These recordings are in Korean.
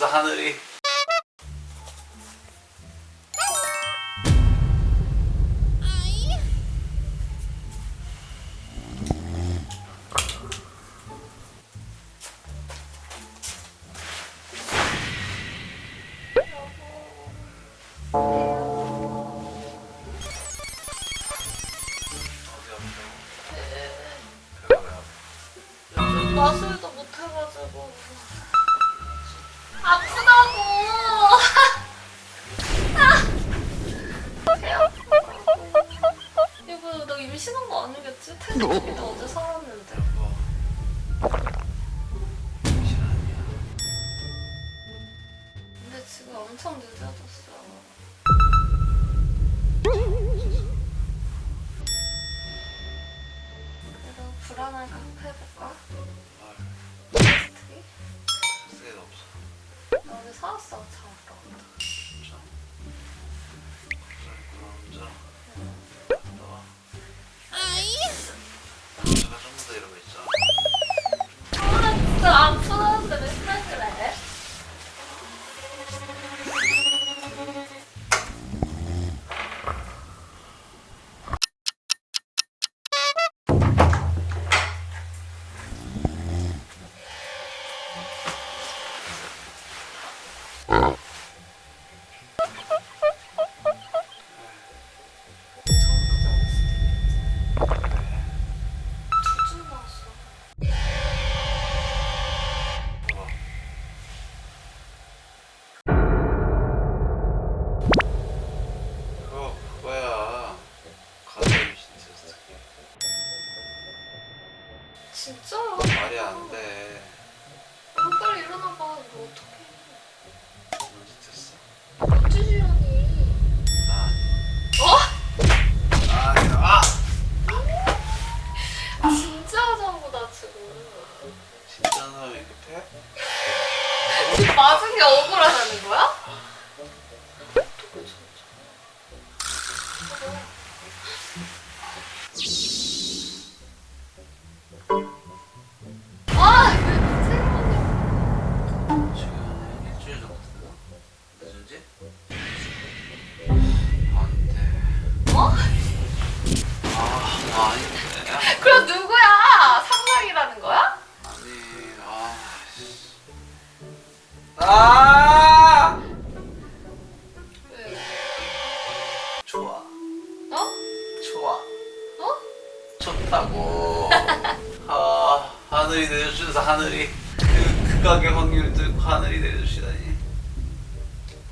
저 하늘이 아이. 아프다고. 아, 배 아프다고 이거 너 임신한 거 아니겠지? 태국이다 어제 살았는데. 여보 임신 아니야 근데 지금 엄청 늦어졌어. 그래도 불안한 카페 해볼까? 진짜? 말이 안 돼 너 빨리 일어나봐. 이거 어떡해. 뭔짓 했어 몇주 주연이. 나 어? 아니야 아! 진짜 하자고, 나 지금. 진짜 사람이 급해? 지금 맞은 게 억울하다 좋다고 아 하늘이 내려주셔서 하늘이 그 극악의 확률 뚫고 하늘이 내려주시다니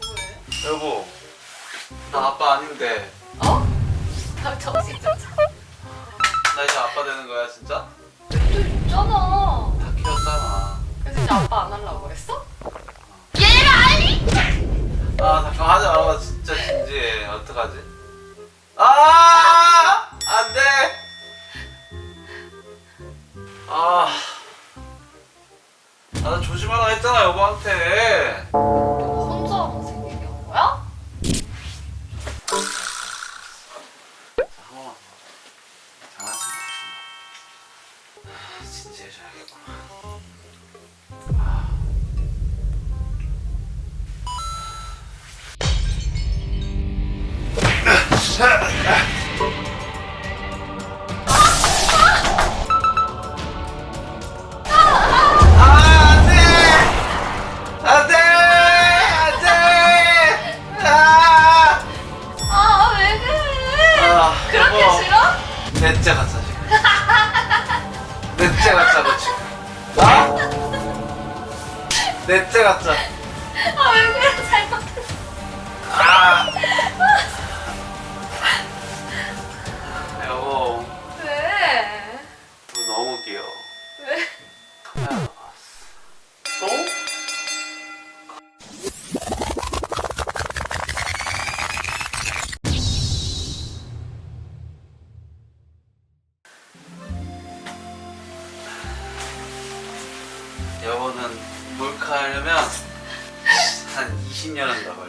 뭐해? 여보 나 아빠 아닌데 어? 나 정신 좀 차려. 나 이제 아빠 되는 거야 진짜? 또 있잖아. 다 키웠잖아 그래서 이제 아빠 안 하려고 했어? 얘가 아니? 아 잠깐 하지 말아 진짜 진지해 어떡하지 아 아, 아, 나 조심하라 했잖아 여보한테. 너 혼자 생기게 한 거야? 장난치지 마 아, 진지해져야겠구나. 아. 아, 넷째 같자. 아, 왜 그래? 잘못했어. 아. 여보, 왜? 너 너무 귀여워. 왜? 카메라 봤어. 또? 여보는 몰카 하려면 한 20년은 더 걸려.